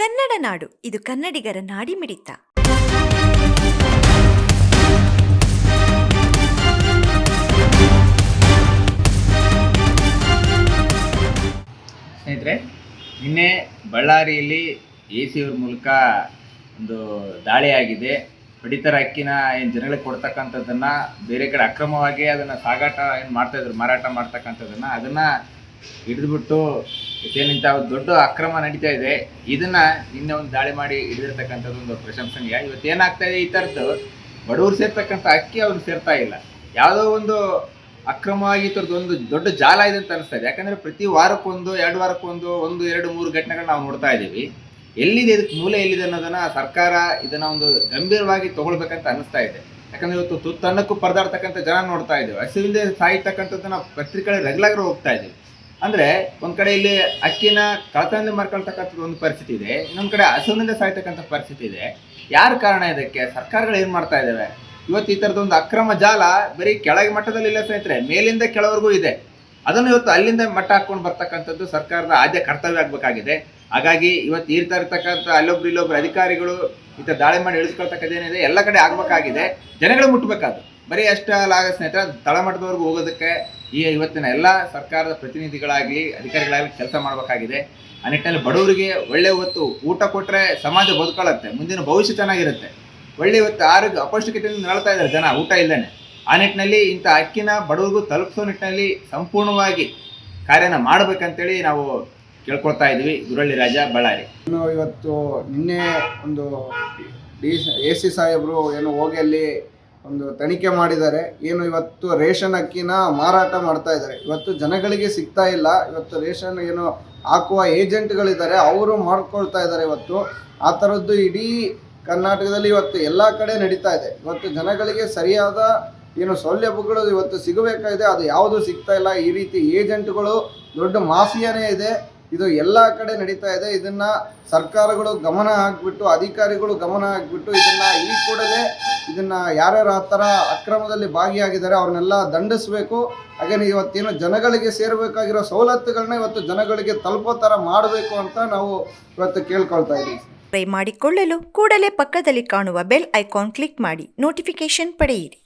ಕನ್ನಡ ನಾಡು, ಇದು ಕನ್ನಡಿಗರ ನಾಡಿಮಿಡಿತ. ಸ್ನೇಹಿತರೆ, ನಿನ್ನೆ ಬಳ್ಳಾರಿಯಲ್ಲಿ ಎ ಸಿ ಅವ್ರ ಮೂಲಕ ಒಂದು ದಾಳಿ ಆಗಿದೆ. ಪಡಿತರ ಅಕ್ಕಿನ ಏನು ಜನಗಳಿಗೆ ಕೊಡ್ತಕ್ಕಂಥದ್ದನ್ನು ಬೇರೆ ಕಡೆ ಅಕ್ರಮವಾಗಿ ಅದನ್ನು ಸಾಗಾಟ ಏನು ಮಾಡ್ತಾಯಿದ್ರು ಮಾರಾಟ ಮಾಡ್ತಕ್ಕಂಥದ್ದನ್ನು, ಅದನ್ನ ಹಿಡಿದ್ಬಿಟ್ಟು ನಿಂತ ದೊಡ್ಡ ಅಕ್ರಮ ನಡೀತಾ ಇದೆ, ಇದನ್ನ ನಿನ್ನೆ ಒಂದು ದಾಳಿ ಮಾಡಿ ಹಿಡಿದಿರ್ತಕ್ಕಂಥದ್ದು ಒಂದು ಪ್ರಶಂಸನೀಯ. ಇವತ್ತು ಏನಾಗ್ತಾ ಇದೆ ಈ ಥರದ್ದು? ಬಡವರು ಸೇರ್ತಕ್ಕಂಥ ಅಕ್ಕಿ ಅವ್ರು ಸೇರ್ತಾ ಇಲ್ಲ. ಯಾವುದೋ ಒಂದು ಅಕ್ರಮವಾಗಿ ಥರದ್ದು ಒಂದು ದೊಡ್ಡ ಜಾಲ ಇದೆ ಅಂತ ಅನಿಸ್ತಾ ಇದೆ. ಯಾಕಂದ್ರೆ ಪ್ರತಿ ವಾರಕ್ಕೊಂದು, ಎರಡು ವಾರಕ್ಕೊಂದು, ಒಂದು, ಎರಡು, ಮೂರು ಘಟನೆಗಳು ನಾವು ನೋಡ್ತಾ ಇದ್ದೀವಿ. ಎಲ್ಲಿದೆ, ಇದಕ್ಕೆ ಮೂಲ ಎಲ್ಲಿದೆ ಅನ್ನೋದನ್ನ ಸರ್ಕಾರ ಇದನ್ನ ಒಂದು ಗಂಭೀರವಾಗಿ ತಗೊಳ್ಬೇಕಂತ ಅನಿಸ್ತಾ ಇದೆ. ಯಾಕಂದ್ರೆ ಇವತ್ತು ತುತ್ತನ್ನಕ್ಕೂ ಪರದಾಡ್ತಕ್ಕಂಥ ಜನ ನೋಡ್ತಾ ಇದ್ದೇವೆ. ಹಸಿವಿಲ್ಲದೆ ಸಾಯ್ತಕ್ಕಂಥದ್ದನ್ನ ಪತ್ರಿಕೆಗಳ ರೆಗ್ಯುಲರ್ ಹೋಗ್ತಾ ಇದ್ದೀವಿ. ಅಂದ್ರೆ ಒಂದು ಕಡೆ ಇಲ್ಲಿ ಅಕ್ಕಿನ ಕಳತನದಿಂದ ಮಾಡ್ಕೊಳ್ತಕ್ಕಂಥದ್ದು ಒಂದು ಪರಿಸ್ಥಿತಿ ಇದೆ, ಇನ್ನೊಂದು ಕಡೆ ಹಸುವಿನಿಂದ ಸಾಯ್ತಕ್ಕಂಥ ಪರಿಸ್ಥಿತಿ ಇದೆ. ಯಾರು ಕಾರಣ ಇದಕ್ಕೆ? ಸರ್ಕಾರಗಳು ಏನು ಮಾಡ್ತಾ ಇದ್ದಾವೆ ಇವತ್ತು ಈ ತರದ ಒಂದು ಅಕ್ರಮ ಜಾಲ ಬರೀ ಕೆಳಗೆ ಮಟ್ಟದಲ್ಲಿ ಇಲ್ಲ ಸ್ನೇಹಿತರೆ, ಮೇಲಿಂದ ಕೆಳವರೆಗೂ ಇದೆ. ಅದನ್ನು ಇವತ್ತು ಅಲ್ಲಿಂದ ಮಟ್ಟ ಹಾಕ್ಕೊಂಡು ಬರ್ತಕ್ಕಂಥದ್ದು ಸರ್ಕಾರದ ಆದ್ಯ ಕರ್ತವ್ಯ ಆಗಬೇಕಾಗಿದೆ. ಹಾಗಾಗಿ ಇವತ್ತು ಈ ಇರ್ತಕ್ಕಂಥ ಅಲ್ಲೊಬ್ರು ಇಲ್ಲೊಬ್ರು ಅಧಿಕಾರಿಗಳು ಈ ಥರ ದಾಳಿ ಮಾಡಿ ಇಳಿಸ್ಕೊಳ್ತಕ್ಕಂಥದ್ದೇನಿದೆ ಎಲ್ಲ ಕಡೆ ಆಗ್ಬೇಕಾಗಿದೆ. ಜನಗಳು ಮುಟ್ಟಬೇಕಾದ್ರು ಬರೀ ಅಷ್ಟಲ್ಲ ಆಗ ಸ್ನೇಹಿತರೆ, ತಳಮಟ್ಟದವರೆಗೂ ಹೋಗೋದಕ್ಕೆ ಈ ಇವತ್ತಿನ ಎಲ್ಲ ಸರ್ಕಾರದ ಪ್ರತಿನಿಧಿಗಳಾಗಲಿ, ಅಧಿಕಾರಿಗಳಾಗಲಿ ಕೆಲಸ ಮಾಡಬೇಕಾಗಿದೆ. ಆ ನಿಟ್ಟಿನಲ್ಲಿ ಬಡವರಿಗೆ ಒಳ್ಳೆ ಹೊತ್ತು ಊಟ ಕೊಟ್ಟರೆ ಸಮಾಜ ಬದುಕೊಳ್ಳುತ್ತೆ ಮುಂದಿನ ಭವಿಷ್ಯ ಚೆನ್ನಾಗಿರುತ್ತೆ. ಒಳ್ಳೆ ಹೊತ್ತು ಆರೋಗ್ಯ ಅಪೌಷ್ಟಿಕತೆಯಿಂದ ನರಳ್ತಾ ಇದ್ದಾರೆ ಜನ, ಊಟ ಇಲ್ಲದೆ ಆ ನಿಟ್ಟಿನಲ್ಲಿ ಇಂಥ ಅಕ್ಕಿನ ಬಡವರಿಗೂ ತಲುಪಿಸೋ ನಿಟ್ಟಿನಲ್ಲಿ ಸಂಪೂರ್ಣವಾಗಿ ಕಾರ್ಯನ ಮಾಡಬೇಕಂತೇಳಿ ನಾವು ಕೇಳ್ಕೊಳ್ತಾ ಇದ್ವಿ ಗುರಳ್ಳಿ ರಾಜ, ಬಳ್ಳಾರಿ. ಇನ್ನು ಇವತ್ತು ನಿನ್ನೆ ಒಂದು ಡಿ ಎ ಸಿ ಸಾಹೇಬರು ಏನು ಹೋಗಿ ಅಲ್ಲಿ ಒಂದು ತನಿಖೆ ಮಾಡಿದ್ದಾರೆ. ಏನು ಇವತ್ತು ರೇಷನ್ ಅಕ್ಕಿನ ಮಾರಾಟ ಮಾಡ್ತಾ ಇದ್ದಾರೆ. ಇವತ್ತು ಜನಗಳಿಗೆ ಸಿಗ್ತಾ ಇಲ್ಲ. ಇವತ್ತು ರೇಷನ್ ಏನು ಹಾಕುವ ಏಜೆಂಟ್ಗಳಿದ್ದಾರೆ. ಅವರು ಮಾಡ್ಕೊಳ್ತಾ ಇದ್ದಾರೆ ಇವತ್ತು. ಆ ಥರದ್ದು ಇಡೀ ಕರ್ನಾಟಕದಲ್ಲಿ ಇವತ್ತು ಎಲ್ಲ ಕಡೆ ನಡೀತಾ ಇದೆ. ಇವತ್ತು ಜನಗಳಿಗೆ ಸರಿಯಾದ ಏನು ಸೌಲಭ್ಯಗಳು ಇವತ್ತು ಸಿಗಬೇಕಾಗಿದೆ. ಅದು ಯಾವುದು ಸಿಗ್ತಾ ಇಲ್ಲ. ಈ ರೀತಿ ಏಜೆಂಟ್ಗಳು ದೊಡ್ಡ ಮಾಫಿಯಾನೇ ಇದೆ. ಇದು ಎಲ್ಲ ಕಡೆ ನಡೀತಾ ಇದೆ. ಇದನ್ನ ಸರ್ಕಾರಗಳು ಗಮನ ಹಾಕ್ಬಿಟ್ಟು, ಅಧಿಕಾರಿಗಳು ಗಮನ ಹಾಕ್ಬಿಟ್ಟು ಇದನ್ನ ಈ ಕೂಡಲೇ ಇದನ್ನ ಯಾರ್ಯಾರು ಆ ಥರ ಅಕ್ರಮದಲ್ಲಿ ಭಾಗಿಯಾಗಿದ್ದಾರೆ ಅವ್ರನ್ನೆಲ್ಲ ದಂಡಿಸಬೇಕು. ಹಾಗೆ ಇವತ್ತೇನು ಜನಗಳಿಗೆ ಸೇರಬೇಕಾಗಿರೋ ಸವಲತ್ತುಗಳನ್ನ ಇವತ್ತು ಜನಗಳಿಗೆ ತಲುಪೋ ಥರ ಮಾಡಬೇಕು ಅಂತ ನಾವು ಇವತ್ತು ಕೇಳ್ಕೊಳ್ತಾ ಇದ್ದೀವಿ. ಟ್ರೈ ಮಾಡಿಕೊಳ್ಳಲು ಕೂಡಲೇ ಪಕ್ಕದಲ್ಲಿ ಕಾಣುವ ಬೆಲ್ ಐಕಾನ್ ಕ್ಲಿಕ್ ಮಾಡಿ ನೋಟಿಫಿಕೇಶನ್ ಪಡೆಯಿರಿ.